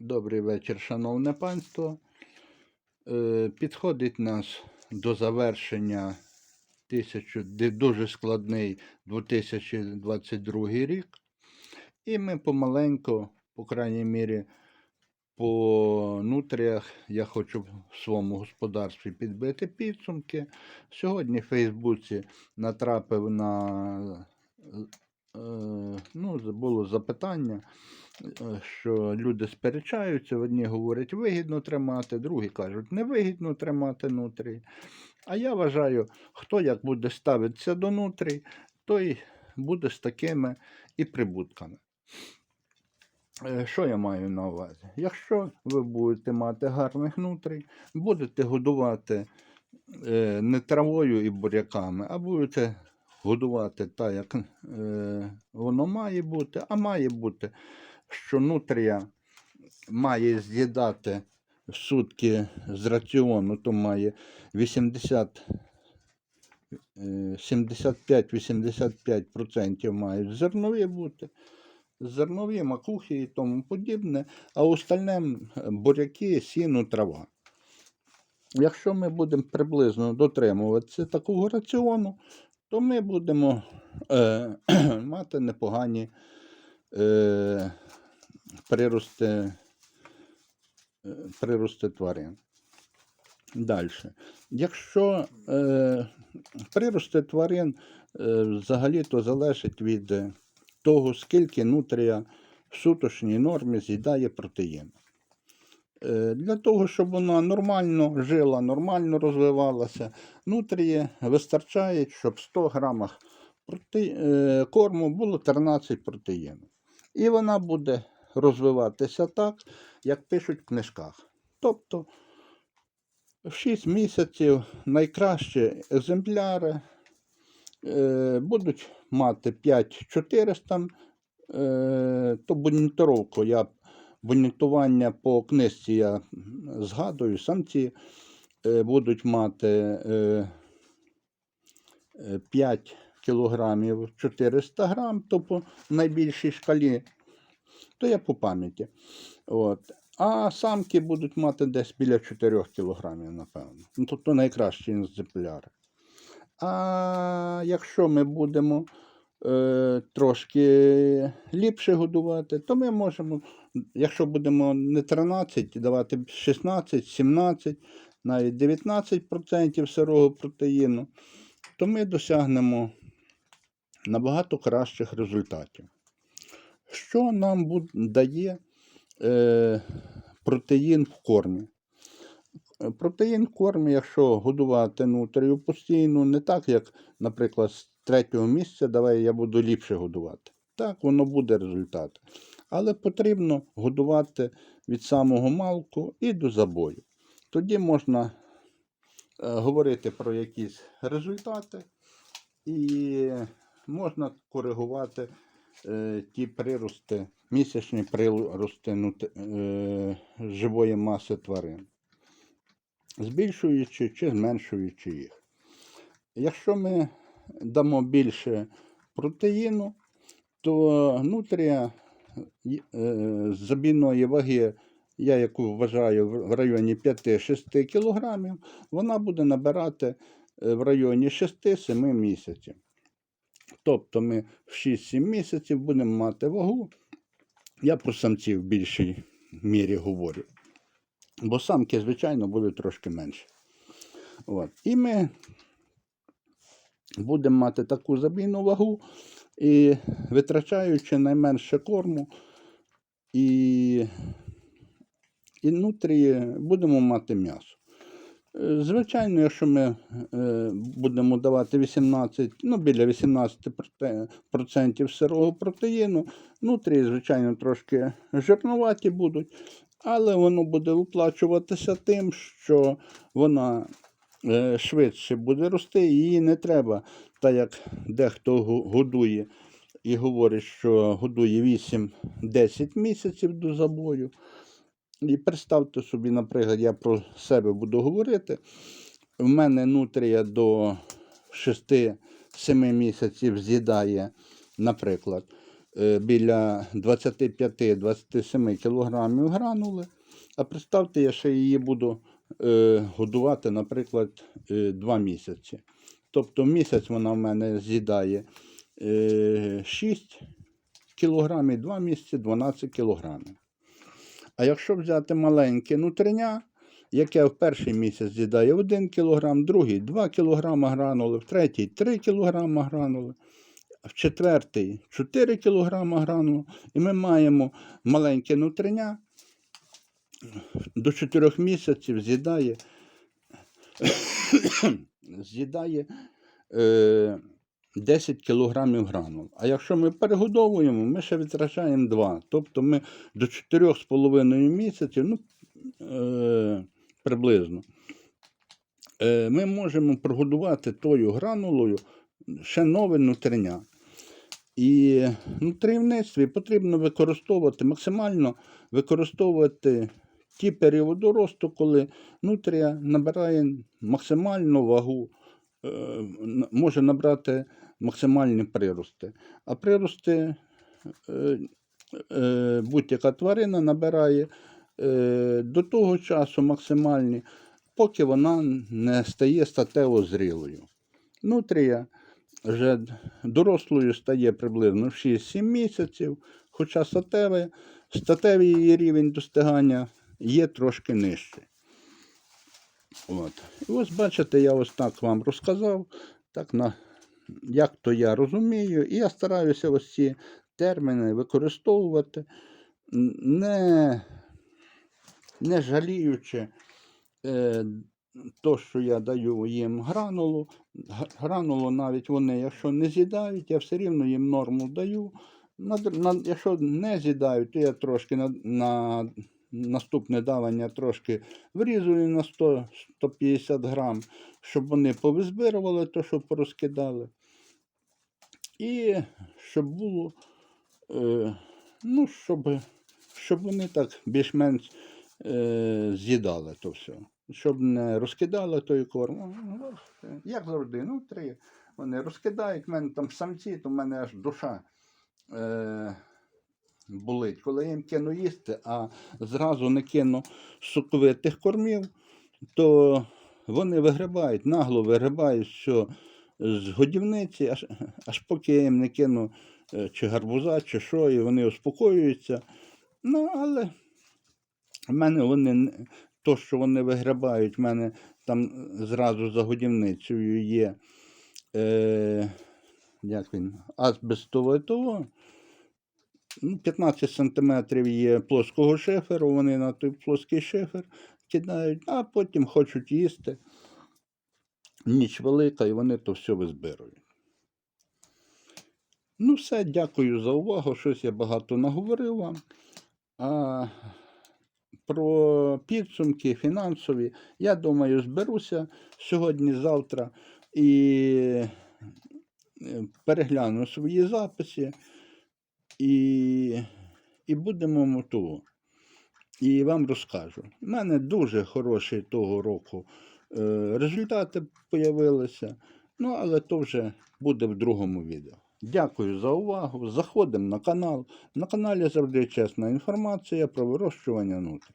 Добрий вечір, шановне панство. Е, Підходить нас до завершення тисячу, дуже складний 2022 рік. І ми помаленьку, по крайній мірі, по нутріях я хочу в своєму господарстві підбити підсумки. Сьогодні в Фейсбуці натрапив на е, ну, було запитання, е, що люди сперечаються, одні говорять, вигідно тримати, другі кажуть, невигідно тримати нутрій. А я вважаю, хто як буде ставитися до нутрій, той буде з такими і прибутками. Е, Що я маю на увазі? Якщо ви будете мати гарних нутрій, будете годувати е, не травою і буряками, а будете годувати так, як е, воно має бути, а має бути, що нутрія має з'їдати в сутки з раціону, то має 80 е, 75-85% мають зернові бути. Зернові, макухи і тому подібне, а остальне буряки, сіно, трава. Якщо ми будемо приблизно дотримуватися такого раціону, то ми будемо е, мати непогані е, прирости, е, прирости тварин. Далі. Якщо е, прирости тварин е, взагалі-то залежить від е, того, скільки нутрія в суточній нормі з'їдає протеїн. Е, Для того, щоб вона нормально жила, нормально розвивалася, нутрії вистачає, щоб в 100 грамах проте... е, корму було 13 протеїнів. І вона буде розвиватися так, як пишуть в книжках. Тобто в 6 місяців найкращі екземпляри е, будуть мати 5400, е, то бонітировку я бонітування по книжці я згадую, самці е, будуть мати е, е, 5 кілограмів 400 грам, то по найбільшій шкалі, то я по пам'яті. От. А самки будуть мати десь біля 4 кілограмів, напевно. Ну, тобто найкращі екземпляри. А якщо ми будемо е, трошки ліпше годувати, то ми можемо, якщо будемо не 13, давати 16, 17, навіть 19% сирого протеїну, то ми досягнемо набагато кращих результатів. Що нам дає е, протеїн в кормі? Протеїн в кормі, якщо годувати нутрію постійно, не так, як, наприклад, з третього місця, давай я буду ліпше годувати. Так, воно буде результат. Але потрібно годувати від самого малку і до забою. Тоді можна е, говорити про якісь результати і можна коригувати е, ті прирости, місячні прирости нут- е, живої маси тварин збільшуючи чи зменшуючи їх. Якщо ми дамо більше протеїну, то нутрія е, забійної ваги, я яку вважаю в в районі 5-6 кг, вона буде набирати е, в районі 6-7 місяців. Тобто ми в 6-7 місяців будемо мати вагу. Я про самців в більшій мірі говорю. Бо самки, звичайно, будуть трошки менше. От. І ми будемо мати таку забійну вагу, і витрачаючи найменше корму, і, і нутрії будемо мати м'ясо. Звичайно, якщо ми е, будемо давати 18, ну, біля 18% сирого протеїну, нутрії, звичайно, трошки жирнуваті будуть, але воно буде виплачуватися тим, що вона е, швидше буде рости, її не треба, так як дехто годує і говорить, що годує 8-10 місяців до забою. І представте собі, наприклад, я про себе буду говорити. В мене нутрія до 6-7 місяців з'їдає, наприклад, е, біля 25-27 кг гранули. А представте, я ще її буду е, годувати, наприклад, е, 2 місяці. Тобто місяць вона в мене з'їдає е, 6 кг, 2 місяці 12 кг. А якщо взяти маленьке нутриня, яке в перший місяць з'їдає 1 кг, другий 2 кг гранули, в третій 3 кг гранули, в четвертий 4 кг гранули. І ми маємо маленьке нутриня, до 4 місяців з'їдає, з'їдає е, 10 кг гранул. А якщо ми перегодовуємо, ми ще відражаємо 2. Тобто ми до 4,5 місяців, ну, е, приблизно, е, ми можемо прогодувати тою гранулою ще нове нутриня. І нутрівництві потрібно використовувати максимально використовувати ті періоди росту, коли нутрія набирає максимальну вагу, е, може набрати максимальні прирости. А прирости е, е, будь-яка тварина набирає е, до того часу максимальні, поки вона не стає статево зрілою. Нутрія вже дорослою стає приблизно 6-7 місяців, хоча статевий, статевий її рівень достигання є трошки нижчий. От. І ось бачите, я ось так вам розказав, так на, як то я розумію, і я стараюся ось ці терміни використовувати, не, не жаліючи е, то, що я даю їм гранулу. Гранулу навіть вони, якщо не з'їдають, я все рівно їм норму даю. На, на, якщо не з'їдають, то я трошки на, на наступне давання трошки врізую на 100-150 грам, щоб вони повизбирували то, що порозкидали. І щоб було, е, ну, щоб, щоб вони так більш-менш е, з'їдали то все. Щоб не розкидали той корм. Ну, е, Як завжди, ну, три. Вони розкидають, в мене там самці, то в мене аж душа е, болить. Коли я їм кину їсти, а зразу не кину соковитих кормів, то вони вигрибають, нагло вигрибають все з годівниці, аж, аж поки я їм не кину е, чи гарбуза, чи що, і вони успокоюються. Ну, але в мене вони, то, що вони вигрибають, в мене там зразу за годівницею є е, як він, азбестове того. Ну, 15 сантиметрів є плоского шиферу, вони на той плоский шифер кидають, а потім хочуть їсти. Ніч велика, і вони то все визбирують. Ну, все, дякую за увагу. Щось я багато наговорив вам. А про підсумки фінансові, я думаю, зберуся сьогодні-завтра і е, перегляну свої записи і, і будемо мотиву. І вам розкажу. У мене дуже хороші того року е, результати з'явилися. Ну, але то вже буде в другому відео. Дякую за увагу. Заходимо на канал. На каналі завжди чесна інформація про вирощування нутрій.